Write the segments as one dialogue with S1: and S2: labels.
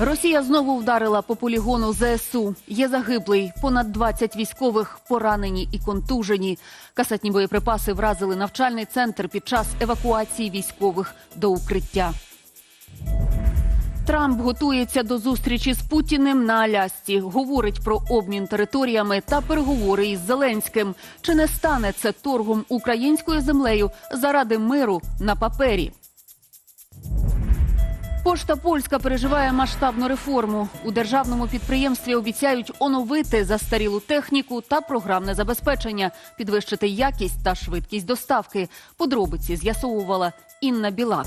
S1: Росія знову вдарила по полігону ЗСУ. Є загиблий, понад 20 військових поранені і контужені. Касетні боєприпаси вразили навчальний центр під час евакуації військових до укриття. Трамп готується до зустрічі з Путіним на Алясці. Говорить про обмін територіями та переговори із Зеленським. Чи не стане це торгом українською землею заради миру на папері? Пошта Польська переживає масштабну реформу. У державному підприємстві обіцяють оновити застарілу техніку та програмне забезпечення, підвищити якість та швидкість доставки. Подробиці з'ясовувала Інна Білак.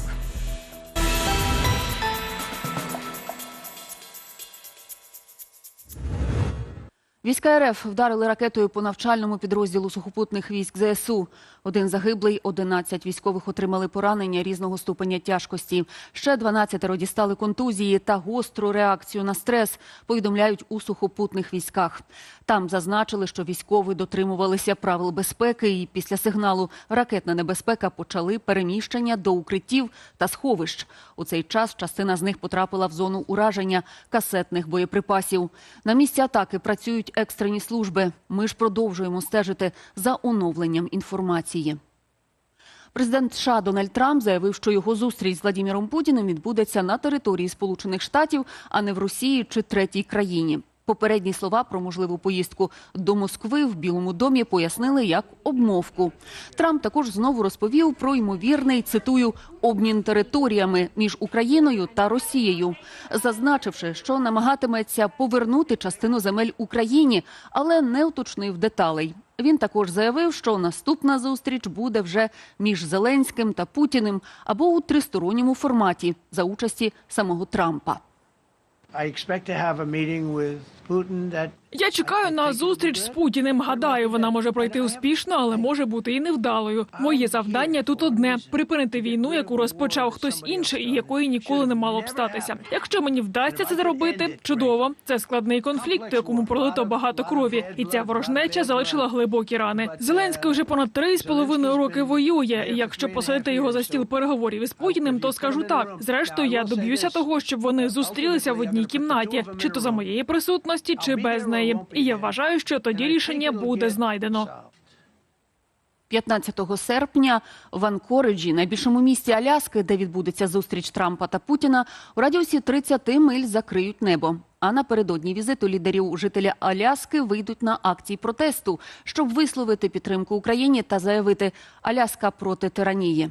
S1: Війська РФ вдарили ракетою по навчальному підрозділу сухопутних військ ЗСУ. Один загиблий, 11 військових отримали поранення різного ступеня тяжкості. Ще 12 дістали контузії та гостру реакцію на стрес. Повідомляють у сухопутних військах. Там зазначили, що військові дотримувалися правил безпеки, і після сигналу ракетна небезпека почали переміщення до укриттів та сховищ. У цей час частина з них потрапила в зону ураження касетних боєприпасів. На місці атаки працюють екстрені служби. Ми ж продовжуємо стежити за оновленням інформації. Президент США Дональд Трамп заявив, що його зустріч з Владіміром Путіним відбудеться на території Сполучених Штатів, а не в Росії чи третій країні. Попередні слова про можливу поїздку до Москви в Білому домі пояснили як обмовку. Трамп також знову розповів про ймовірний цитую обмін територіями між Україною та Росією, зазначивши, що намагатиметься повернути частину земель Україні, але не уточнив деталей. Він також заявив, що наступна зустріч буде вже між Зеленським та Путіним або у тристоронньому форматі за участі самого Трампа.
S2: I expect to have a meeting with Putin that
S3: Я чекаю на зустріч з Путіним. Гадаю, вона може пройти успішно, але може бути і невдалою. Моє завдання тут одне припинити війну, яку розпочав хтось інший, і якої ніколи не мало б статися. Якщо мені вдасться це зробити, чудово. Це складний конфлікт, якому пролито багато крові, і ця ворожнеча залишила глибокі рани. Зеленський вже понад три з половиною роки воює. І якщо посадити його за стіл переговорів із Путіним, то скажу так: зрештою, я доб'юся того, щоб вони зустрілися в одній кімнаті, чи то за моєї присутності, чи без неї. І я вважаю, що тоді рішення буде знайдено.
S1: 15 серпня в Анкориджі, найбільшому місті Аляски, де відбудеться зустріч Трампа та Путіна, у радіусі 30 миль закриють небо. А напередодні візиту лідерів жителі Аляски вийдуть на акції протесту, щоб висловити підтримку Україні та заявити Аляска проти тиранії.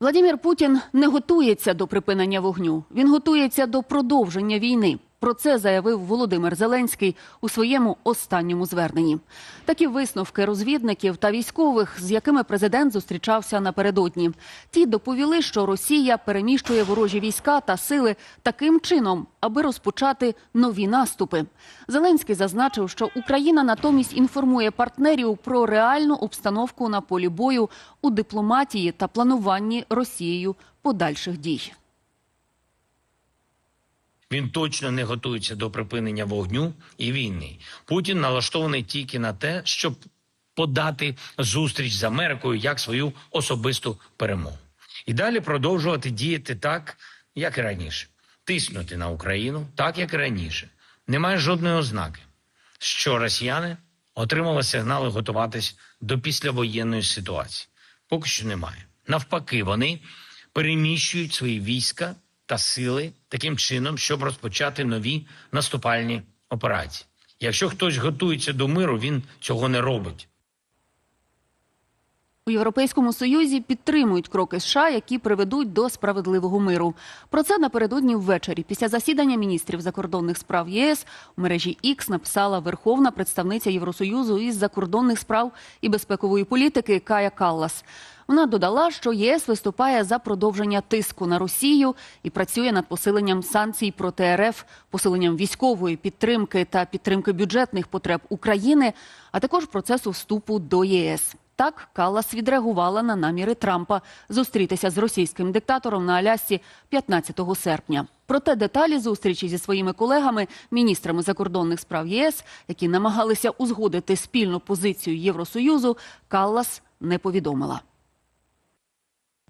S1: Владимир Путін не готується до припинення вогню. Він готується до продовження війни. Про це заявив Володимир Зеленський у своєму останньому зверненні. Такі висновки розвідників та військових, з якими президент зустрічався напередодні. Ті доповіли, що Росія переміщує ворожі війська та сили таким чином, аби розпочати нові наступи. Зеленський зазначив, що Україна натомість інформує партнерів про реальну обстановку на полі бою у дипломатії та плануванні Росією подальших дій.
S4: Він точно не готується до припинення вогню і війни. Путін налаштований тільки на те, щоб подати зустріч з Америкою як свою особисту перемогу, і далі продовжувати діяти так, як і раніше, тиснути на Україну, так як і раніше. Немає жодної ознаки, що росіяни отримали сигнали готуватись до післявоєнної ситуації. Поки що немає. Навпаки, вони переміщують свої війська та сили таким чином, щоб розпочати нові наступальні операції. Якщо хтось готується до миру, він цього не робить.
S1: У Європейському Союзі підтримують кроки США, які приведуть до справедливого миру. Про це напередодні ввечері після засідання міністрів закордонних справ ЄС у мережі X написала верховна представниця Євросоюзу із закордонних справ і безпекової політики Кая Каллас. Вона додала, що ЄС виступає за продовження тиску на Росію і працює над посиленням санкцій проти РФ, посиленням військової підтримки та підтримки бюджетних потреб України, а також процесу вступу до ЄС. Так Каллас відреагувала на наміри Трампа зустрітися з російським диктатором на Алясці 15 серпня. Проте деталі зустрічі зі своїми колегами, міністрами закордонних справ ЄС, які намагалися узгодити спільну позицію Євросоюзу, Каллас не повідомила.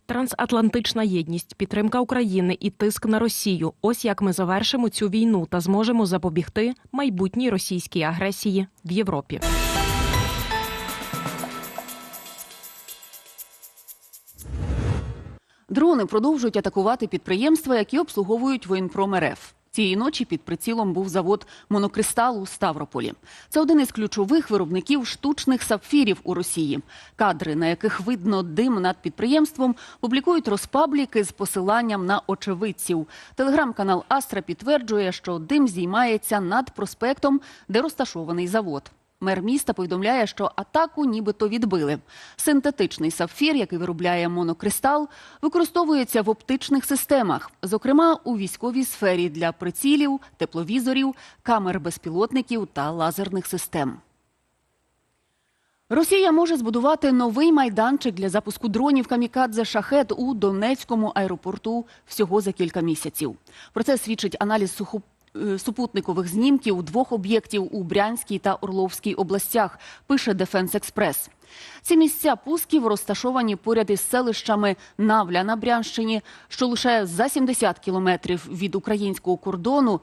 S5: Трансатлантична єдність, підтримка України і тиск на Росію. Ось як ми завершимо цю війну та зможемо запобігти майбутній російській агресії в Європі.
S1: Дрони продовжують атакувати підприємства, які обслуговують воєнпром РФ. Цієї ночі під прицілом був завод монокристалу у Ставрополі. Це один із ключових виробників штучних сапфірів у Росії. Кадри, на яких видно дим над підприємством, публікують розпабліки з посиланням на очевидців. Телеграм-канал Астра підтверджує, що дим зіймається над проспектом, де розташований завод. Мер міста повідомляє, що атаку нібито відбили. Синтетичний сапфір, який виробляє монокристал, використовується в оптичних системах, зокрема у військовій сфері для прицілів, тепловізорів, камер безпілотників та лазерних систем. Росія може збудувати новий майданчик для запуску дронів камікадзе шахет у Донецькому аеропорту всього за кілька місяців. Про це свідчить аналіз сухо е, супутникових знімків двох об'єктів у Брянській та Орловській областях, пише Дефенс Експрес. Ці місця пусків розташовані поряд із селищами Навля на Брянщині, що лише за 70 кілометрів від українського кордону,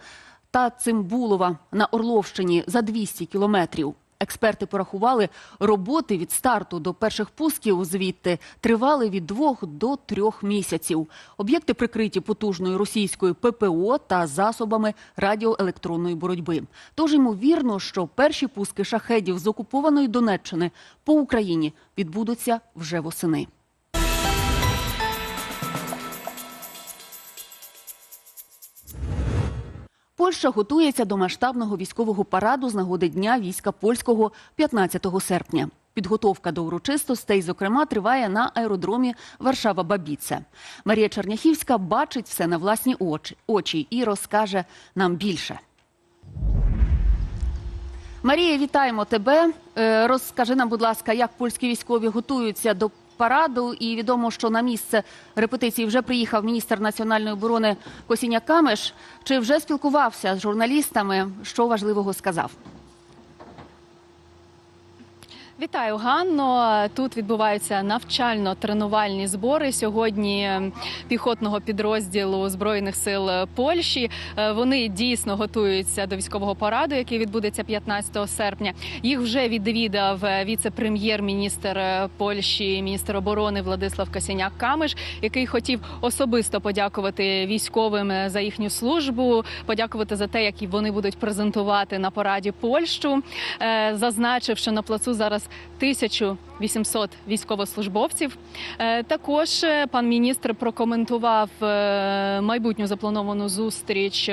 S1: та Цимбулова на Орловщині за 200 кілометрів. Експерти порахували, роботи від старту до перших пусків звідти тривали від двох до трьох місяців. Об'єкти прикриті потужною російською ППО та засобами радіоелектронної боротьби. Тож ймовірно, що перші пуски шахедів з окупованої Донеччини по Україні відбудуться вже восени. Польща готується до масштабного військового параду з нагоди Дня війська польського 15 серпня. Підготовка до урочистостей, зокрема, триває на аеродромі Варшава-Бабіце. Марія Черняхівська бачить все на власні очі, очі і розкаже нам більше. Марія, вітаємо тебе. Е, Розкажи нам, будь ласка, як польські військові готуються до параду. І відомо, що на місце репетиції вже приїхав міністр національної оборони Косіня Камеш. Чи вже спілкувався з журналістами? Що важливого сказав?
S6: Вітаю, Ганно. Тут відбуваються навчально-тренувальні збори сьогодні піхотного підрозділу збройних сил Польщі. Е, Вони дійсно готуються до військового параду, який відбудеться 15 серпня. Їх вже відвідав віце-прем'єр-міністр Польщі, міністр оборони Владислав Касяняк Камиш, який хотів особисто подякувати військовим за їхню службу, подякувати за те, як вони будуть презентувати на параді Польщу. Е, Зазначив, що на плацу зараз 1800 військовослужбовців. Е, Також е, пан міністр прокоментував е, майбутню заплановану зустріч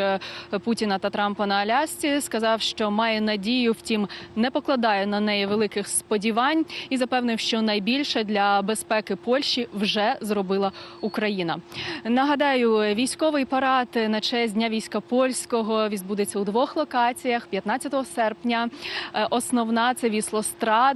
S6: Путіна та Трампа на Алясці. Сказав, що має надію, втім не покладає на неї великих сподівань і запевнив, що найбільше для безпеки Польщі вже зробила Україна. Нагадаю, військовий парад на честь дня війська польського відбудеться у двох локаціях 15 серпня. Основна це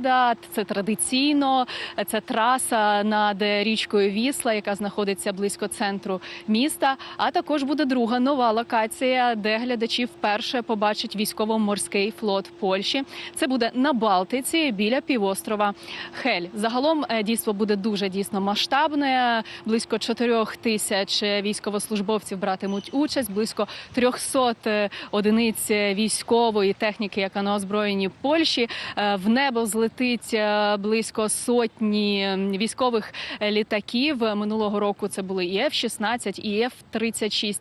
S6: Віслострада. Це традиційно. Це траса над річкою Вісла, яка знаходиться близько центру міста. А також буде друга нова локація, де глядачі вперше побачать військово-морський флот Польщі. Це буде на Балтиці біля півострова Хель. Загалом е, дійство буде дуже дійсно масштабне. Близько 4 тисяч військовослужбовців братимуть участь, близько 300 одиниць військової техніки, яка на озброєнні Польщі. Е, В небо злетить е, близько сотні військових літаків. Минулого року це були і F-16, і F-36.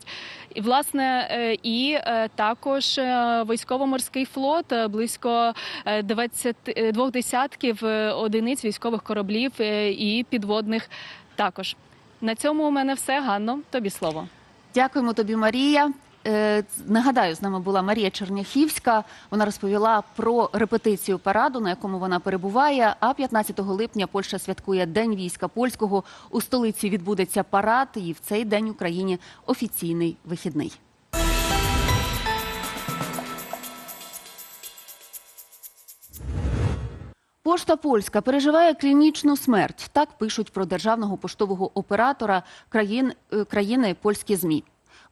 S6: І власне е, і е, також е, військово-морський флот е, близько е, 20, е, двох десятків е, одиниць військових кораблів е, і підводних також. На цьому у мене все. Ганно, тобі слово.
S1: Дякуємо тобі, Марія. Е, Нагадаю, з нами була Марія Черняхівська. Вона розповіла про репетицію параду, на якому вона перебуває. А 15 липня Польща святкує День війська польського. У столиці відбудеться парад, і в цей день Україні офіційний вихідний. Пошта Польська переживає клінічну смерть. Так пишуть про державного поштового оператора країн, е, країни польські змі.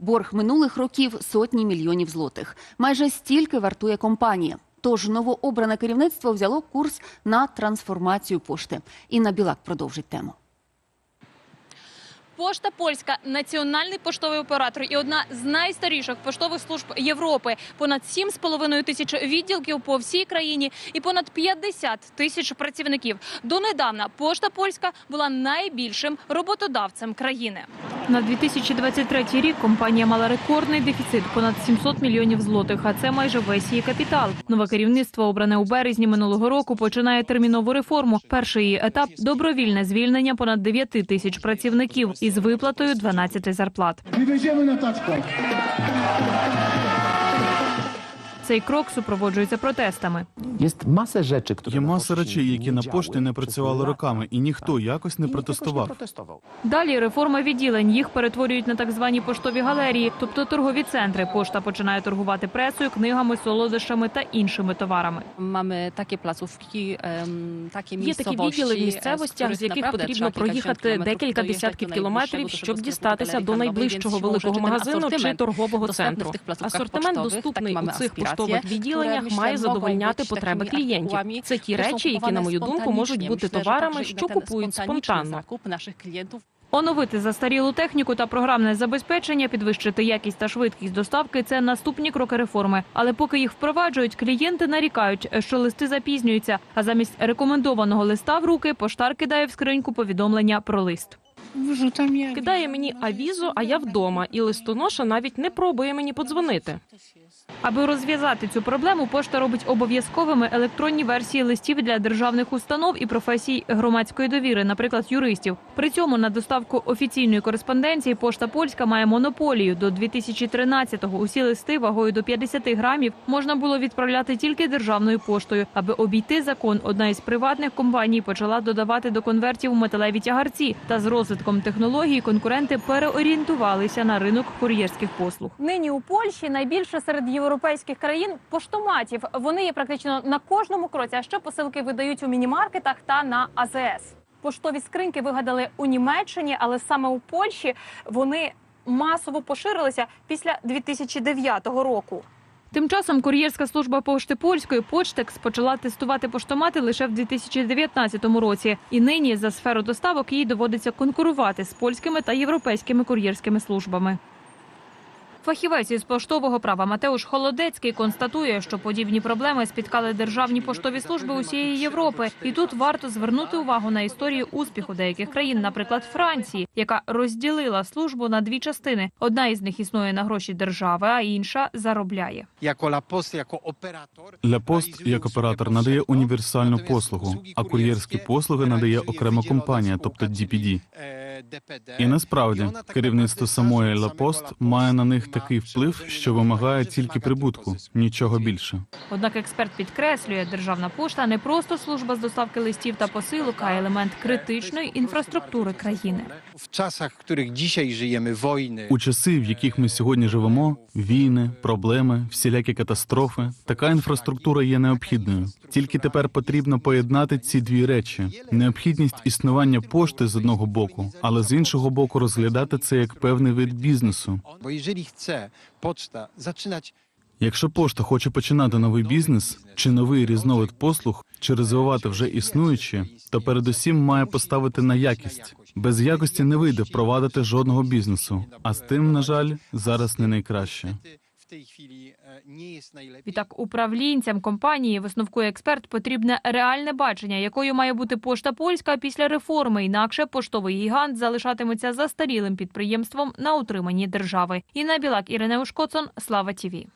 S1: Борг минулих років сотні мільйонів злотих. Майже стільки вартує компанія. Тож новообране керівництво взяло курс на трансформацію пошти. Інна Білак продовжить тему.
S7: Пошта Польська національний поштовий оператор і одна з найстаріших поштових служб Європи. Понад 7,5 тисяч відділків по всій країні і понад 50 тисяч працівників. Донедавна Пошта Польська була найбільшим роботодавцем країни.
S3: На 2023 рік компанія мала рекордний дефіцит понад 700 мільйонів злотих, а це майже весь її капітал. Нове керівництво, обране у березні минулого року, починає термінову реформу. Перший її етап добровільне звільнення понад 9 тисяч працівників із виплатою 12 зарплат.
S8: Wywieziemy na taczkach.
S3: Цей крок супроводжується протестами.
S9: Є маса речей, які на пошті не працювали роками, і ніхто якось не протестував.
S3: Далі реформа відділень. Їх перетворюють на так звані поштові галерії, тобто торгові центри. Пошта починає торгувати пресою, книгами, солодощами та іншими товарами.
S10: Mamy takie placówki, em, takie
S3: Є такі відділи в
S10: e,
S3: місцевостях, з яких потрібно проїхати декілька десятків кілометрів, щоб дістатися до найближчого великого магазину чи торгового центру. Асортимент доступний у цих поштових
S10: które,
S3: відділеннях має задовольняти потреби клієнтів. Це ті речі, які, на мою думку, можуть бути товарами, що купують спонтанно. Оновити застарілу техніку та програмне забезпечення, підвищити якість та швидкість доставки це наступні кроки реформи. Але поки їх впроваджують, клієнти нарікають, що листи запізнюються. А замість рекомендованого листа в руки поштар кидає в скриньку повідомлення про лист.
S5: Кидає мені авізо, а я вдома, і листоноша навіть не пробує мені подзвонити.
S3: Аби розв'язати цю проблему, пошта робить обов'язковими електронні версії листів для державних установ і професій громадської довіри, наприклад, юристів. При цьому на доставку офіційної кореспонденції пошта польська має монополію. До 2013-го усі листи вагою до 50 грамів можна було відправляти тільки державною поштою. Аби обійти закон, одна із приватних компаній почала додавати до конвертів металеві тягарці. Та з розвитком технологій конкуренти переорієнтувалися на ринок кур'єрських послуг.
S7: Нині у Польщі найбільше серед європейських країн поштоматів. Вони є практично на кожному кроці. А ще посилки видають у мінімаркетах та на АЗС. Поштові скриньки вигадали у Німеччині, але саме у Польщі вони масово поширилися після 2009 року.
S3: Тим часом кур'єрська служба пошти польської Почтекс почала тестувати поштомати лише в 2019 році. І нині за сферу доставок їй доводиться конкурувати з польськими та європейськими кур'єрськими службами. Фахівець із поштового права Матеуш Холодецький констатує, що подібні проблеми спіткали державні поштові служби усієї Європи. І тут варто звернути увагу на історію успіху деяких країн, наприклад, Франції, яка розділила службу на дві частини. Одна із них існує на гроші держави, а інша заробляє.
S9: Для пост як оператор надає універсальну послугу, а кур'єрські послуги надає окрема компанія, тобто DPD. І насправді керівництво самої Лапост має на них такий вплив, що вимагає тільки прибутку, нічого більше.
S3: Однак експерт підкреслює, державна пошта не просто служба з доставки листів та посилок, а елемент критичної інфраструктури країни.
S8: В часах, в яких żyjemy, wojny,
S9: У часи, в яких ми сьогодні живемо, війни, проблеми, всілякі катастрофи, така інфраструктура є необхідною. Тільки тепер потрібно поєднати ці дві речі: необхідність існування пошти з одного боку, але з іншого боку розглядати це як певний вид бізнесу.
S8: Бо якщо хоче почта zaczynać
S9: Якщо пошта хоче починати новий бізнес чи новий різновид послуг, чи розвивати вже існуючі, то передусім має поставити на якість. Без якості не вийде впровадити жодного бізнесу. А з тим, на жаль, зараз не найкраще.
S3: Відтак управлінцям компанії висновкує експерт потрібне реальне бачення, якою має бути пошта польська після реформи. Інакше поштовий гігант залишатиметься застарілим підприємством на утриманні держави. Інна Білак, Іринеуш Коцон, Слава Тіві.